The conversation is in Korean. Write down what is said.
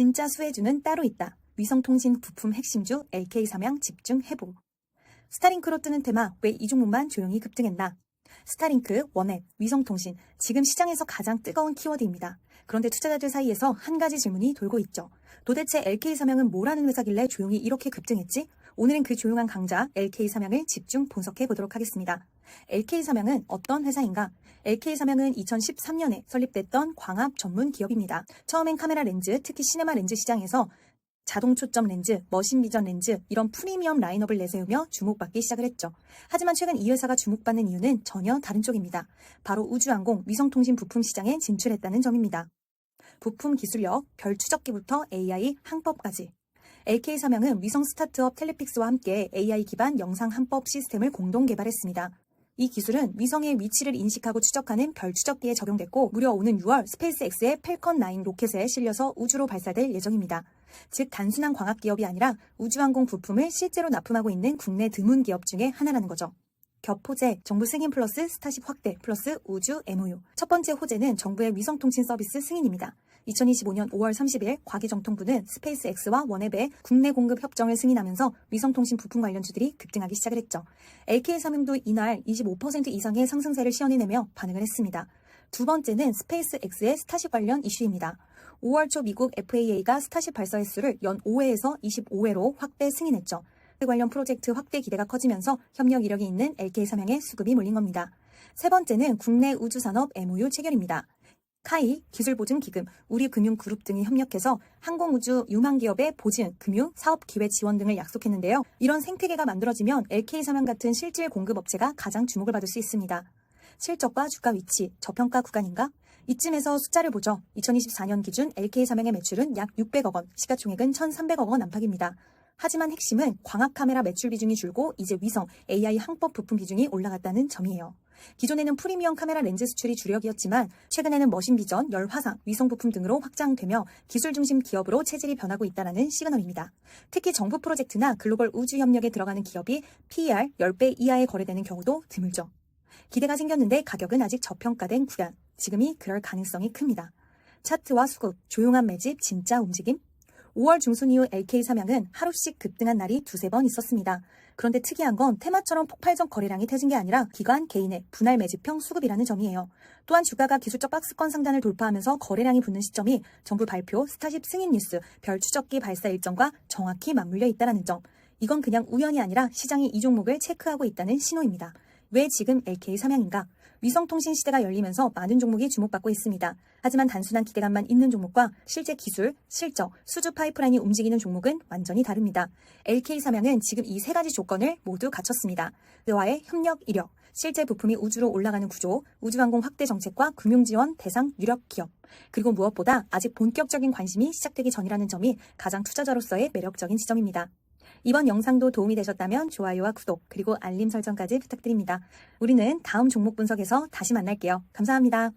진짜 수혜주는 따로 있다. 위성통신 부품 핵심주 LK 삼양 집중 해보. 스타링크로 뜨는 테마 왜 이 종목만 조용히 급등했나? 스타링크, 원앱, 위성통신 지금 시장에서 가장 뜨거운 키워드입니다. 그런데 투자자들 사이에서 한 가지 질문이 돌고 있죠. 도대체 LK 삼양은 뭐라는 회사길래 조용히 이렇게 급등했지? 오늘은 그 조용한 강자 LK 삼양을 집중 분석해 보도록 하겠습니다. LK 삼양은 어떤 회사인가? LK 삼양은 2013년에 설립됐던 광합 전문 기업입니다. 처음엔 카메라 렌즈, 특히 시네마 렌즈 시장에서 자동 초점 렌즈, 머신 비전 렌즈 이런 프리미엄 라인업을 내세우며 주목받기 시작을 했죠. 하지만 최근 이 회사가 주목받는 이유는 전혀 다른 쪽입니다. 바로 우주항공, 위성통신 부품 시장에 진출했다는 점입니다. 부품 기술력, 별 추적기부터 AI 항법까지. LK 삼양은 위성 스타트업 텔레픽스와 함께 AI 기반 영상 항법 시스템을 공동 개발했습니다. 이 기술은 위성의 위치를 인식하고 추적하는 별 추적기에 적용됐고 무려 오는 6월 스페이스X의 펠컨 9 로켓에 실려서 우주로 발사될 예정입니다. 즉 단순한 광학 기업이 아니라 우주항공 부품을 실제로 납품하고 있는 국내 드문 기업 중에 하나라는 거죠. 겹호재, 정부 승인 플러스 스타쉽 확대 플러스 우주 MOU. 첫 번째 호재는 정부의 위성통신 서비스 승인입니다. 2025년 5월 30일 과기정통부는 스페이스X와 원앱의 국내 공급 협정을 승인하면서 위성통신 부품 관련주들이 급등하기 시작을 했죠. LK 삼양도 이날 25% 이상의 상승세를 시연해내며 반응을 했습니다. 두 번째는 스페이스X의 스타쉽 관련 이슈입니다. 5월 초 미국 FAA가 스타쉽 발사 횟수를 연 5회에서 25회로 확대 승인했죠. 그 관련 프로젝트 확대 기대가 커지면서 협력 이력이 있는 LK 삼양의 수급이 몰린 겁니다. 세 번째는 국내 우주산업 MOU 체결입니다. 카이, 기술보증기금, 우리금융그룹 등이 협력해서 항공우주 유망기업의 보증, 금융, 사업기회 지원 등을 약속했는데요. 이런 생태계가 만들어지면 LK삼양 같은 실질 공급업체가 가장 주목을 받을 수 있습니다. 실적과 주가 위치, 저평가 구간인가? 이쯤에서 숫자를 보죠. 2024년 기준 LK삼양의 매출은 약 600억 원, 시가총액은 1,300억 원 안팎입니다. 하지만 핵심은 광학 카메라 매출 비중이 줄고 이제 위성, AI 항법 부품 비중이 올라갔다는 점이에요. 기존에는 프리미엄 카메라 렌즈 수출이 주력이었지만 최근에는 머신 비전, 열 화상, 위성 부품 등으로 확장되며 기술 중심 기업으로 체질이 변하고 있다는 시그널입니다. 특히 정부 프로젝트나 글로벌 우주 협력에 들어가는 기업이 PER 10배 이하에 거래되는 경우도 드물죠. 기대가 생겼는데 가격은 아직 저평가된 구간. 지금이 그럴 가능성이 큽니다. 차트와 수급, 조용한 매집, 진짜 움직임? 5월 중순 이후 LK 삼양은 하루씩 급등한 날이 두세 번 있었습니다. 그런데 특이한 건 테마처럼 폭발적 거래량이 터진 게 아니라 기관 개인의 분할 매집형 수급이라는 점이에요. 또한 주가가 기술적 박스권 상단을 돌파하면서 거래량이 붙는 시점이 정부 발표, 스타쉽 승인 뉴스, 별 추적기 발사 일정과 정확히 맞물려 있다는 점. 이건 그냥 우연이 아니라 시장이 이 종목을 체크하고 있다는 신호입니다. 왜 지금 LK 삼양인가? 위성통신 시대가 열리면서 많은 종목이 주목받고 있습니다. 하지만 단순한 기대감만 있는 종목과 실제 기술, 실적, 수주 파이프라인이 움직이는 종목은 완전히 다릅니다. LK 삼양은 지금 이 세 가지 조건을 모두 갖췄습니다. 그와의 협력 이력, 실제 부품이 우주로 올라가는 구조, 우주항공 확대 정책과 금융 지원 대상 유력 기업, 그리고 무엇보다 아직 본격적인 관심이 시작되기 전이라는 점이 가장 투자자로서의 매력적인 지점입니다. 이번 영상도 도움이 되셨다면 좋아요와 구독, 그리고 알림 설정까지 부탁드립니다. 우리는 다음 종목 분석에서 다시 만날게요. 감사합니다.